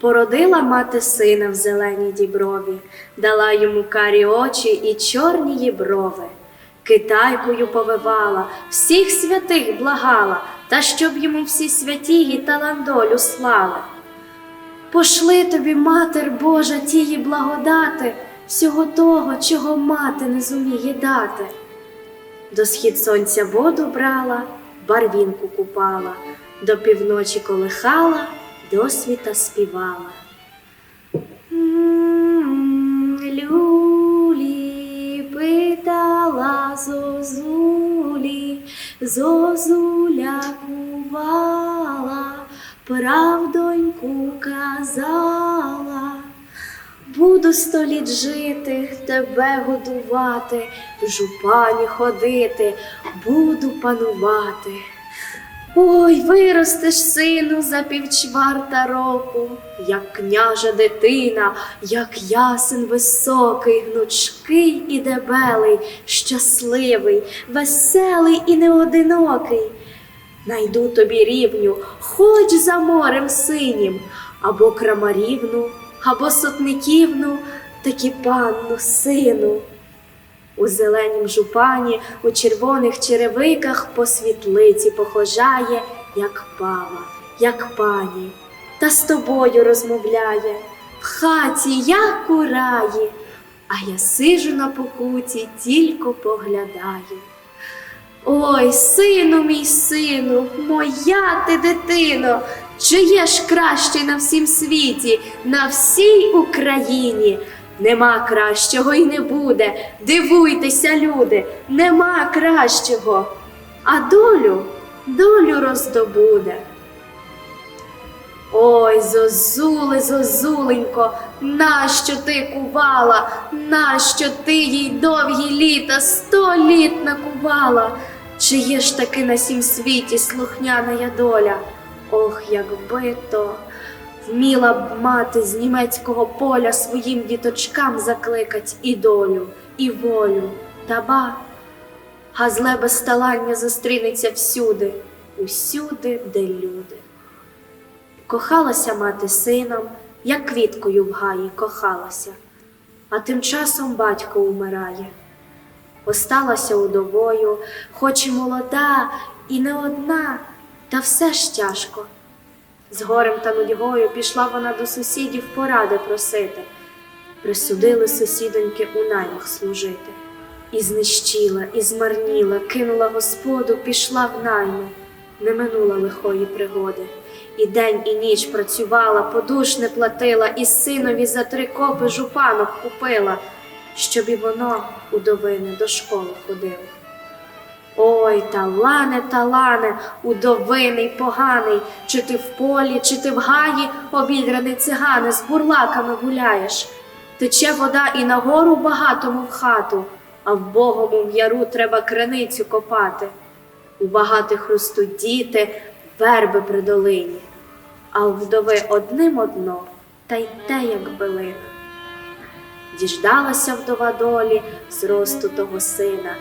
Породила мати сина в зеленій діброві, дала йому карі очі і чорні її брови. Китайкою повивала, всіх святих благала, та щоб йому всі святії таландолю слали. Пошли тобі, матер Божа, тії благодати, всього того, чого мати не зуміє дати. До схід сонця воду брала, барвінку купала, до півночі колихала, до світа співала. Люлі питала зозулі, зозуля кувала, правдоньку казала. Буду сто літ жити, тебе годувати, в жупані ходити, буду панувати. Ой, виростеш, сину, за півчварта року, як княжа дитина, як ясен високий, гнучкий і дебелий, щасливий, веселий і неодинокий. Найду тобі рівню, хоч за морем синім, або крамарівну, або сотниківну, таки панну сину. У зеленім жупані, у червоних черевиках по світлиці похожає, як пава, як пані, та з тобою розмовляє, в хаті, як у раї, а я сижу на покуті, тільки поглядаю. Ой, сину мій сину, моя ти дитино, чи є ж кращий на всім світі, на всій Україні? Нема кращого і не буде. Дивуйтеся, люди, нема кращого. А долю, долю роздобуде. Ой, зозуле, зозуленько, нащо ти кувала, нащо ти їй довгі літа, сто літ накувала? Чи є ж таки на сім світі слухняна я доля? Ох, якби то вміла б мати з німецького поля своїм діточкам закликать і долю, і волю, та ба, а зле безталання зустрінеться всюди, усюди, де люди. Кохалася мати сином, як квіткою в гаї кохалася, а тим часом батько умирає. Осталася удовою, хоч і молода, і не одна, та все ж тяжко. З горем та нудьгою пішла вона до сусідів поради просити. Присудили сусідоньки у наймах служити. І знищила, і змарніла, кинула господу, пішла в найми, не минула лихої пригоди. І день, і ніч працювала, подуш не платила, і синові за три копи жупанок купила, щоб і воно, удовине, до школи ходило. Ой, талане, талане, удовиний поганий, чи ти в полі, чи ти в гаї, обідраний цигане, з бурлаками гуляєш. Тече вода і нагору багатому в хату, а в богому в яру треба криницю копати. У багатих ростуть діти, верби при долині, а у вдови одним одно, та й те, як билина. Діждалася вдова долі зросту того сина,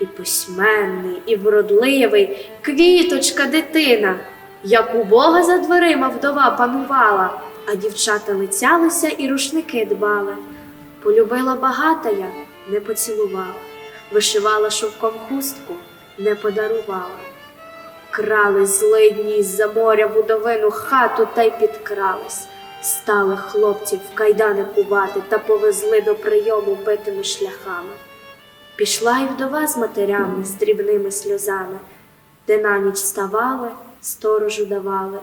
і письменний, і вродливий, квіточка дитина, як у Бога за дверима вдова панувала, а дівчата лицялися і рушники дбали. Полюбила багата я, не поцілувала, вишивала шовком хустку, не подарувала. Крали злидні з-за моря в удовину хату та й підкрались. Стали хлопців в кайдани кувати та повезли до прийому битими шляхами. Пішла й вдова з матерями, з дрібними сльозами, де на ніч ставали, сторожу давали,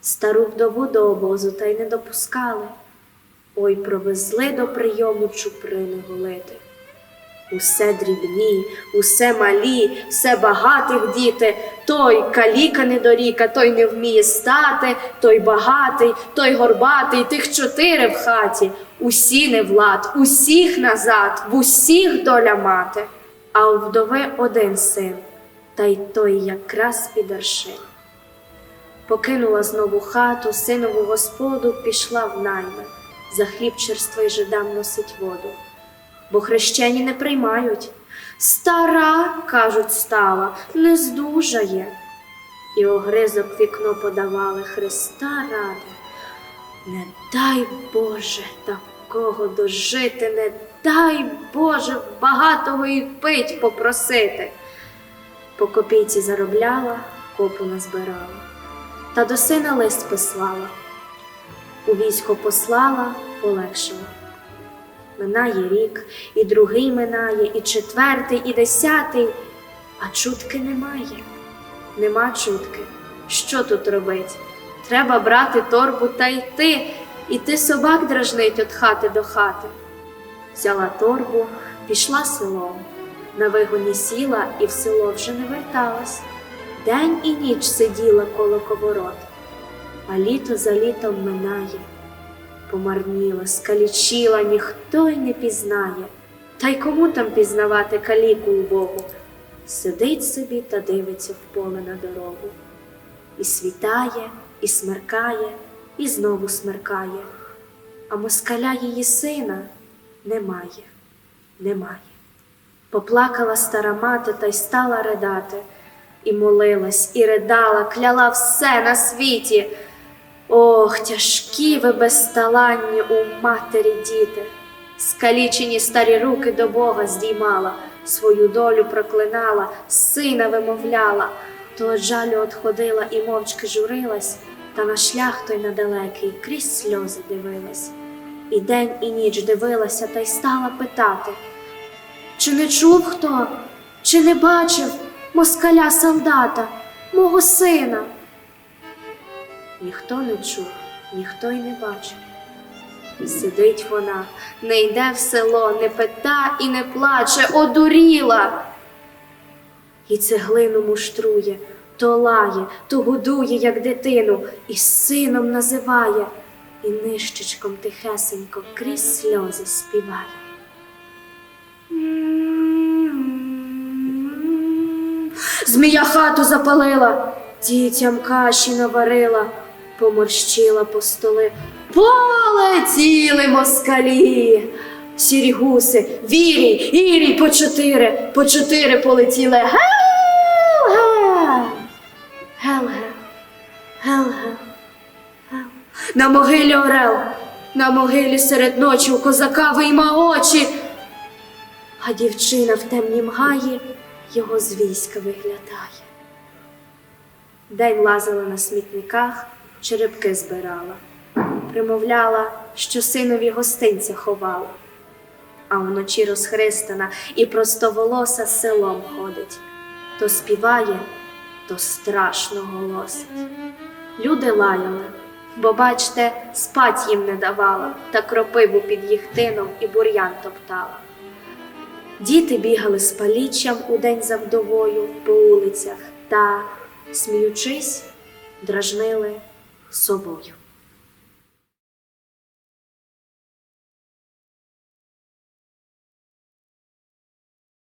стару вдову до обозу та й не допускали. Ой, провезли до прийому чуприни голити. Усе дрібні, усе малі, все багатих діти, той каліка недоріка, той не вміє стати, той багатий, той горбатий, тих чотири в хаті, усі не влад, усіх назад, в усіх доля мати. А у вдови один син, та й той якраз під аршин. Покинула знову хату, синову господу, пішла в найми, за хліб черствий жидам носить воду бо хрещені не приймають. Стара, кажуть, стала, не здужає. І огризок вікно подавали Христа ради. Не дай Боже такого дожити, не дай Боже багатого і пить попросити. По копійці заробляла, копу назбирала, та до сина лист послала. У військо послала, полегшила. Минає рік, і другий минає, і четвертий, і десятий, а чутки немає. Нема чутки. Що тут робить? Треба брати торбу та йти, іти собак дражнить від хати до хати. Взяла торбу, пішла селом. На вигоні сіла і в село вже не верталась. День і ніч сиділа коло коворот, а літо за літом минає. Помарніла, скалічила, ніхто й не пізнає. Та й кому там пізнавати каліку убогу? Сидить собі та дивиться в поле на дорогу. І світає, і смеркає, і знову смеркає. А москаля її сина немає, немає. Поплакала стара мати та й стала ридати, і молилась, і ридала, кляла все на світі. Ох, тяжкі ви безталанні у матері діти, скалічені старі руки до Бога здіймала, свою долю проклинала, сина вимовляла, то жалю отходила і мовчки журилась, та на шлях той недалекий крізь сльози дивилась. І день, і ніч дивилася та й стала питати. Чи не чув хто, чи не бачив москаля солдата, мого сина? Ніхто не чув, ніхто й не бачив. Сидить вона, не йде в село, не пита і не плаче, одуріла. І цеглину муштрує, то лає, то годує, як дитину, і сином називає, і нищечком тихесенько крізь сльози співає. Змія хату запалила, дітям каші наварила, поморщила по столи. Полетіли москалі. Сірі гуси, вірі, ірі по чотири, по чотири полетіли. Гел-ге, гел-ге, гел-ге, гел. На могилі орел, на могилі серед ночі у козака вийма очі. А дівчина в темнім гаї його з війська виглядає. День лазила на смітниках, черепки збирала, примовляла, що синові гостинця ховала, а вночі розхристана і простоволоса селом ходить, то співає, то страшно голосить. Люди лаяли, бо, бачте, спать їм не давала, та кропиву під їх тином і бур'ян топтала. Діти бігали з паліччям удень за вдовою по вулицях та, сміючись, дражнили собою.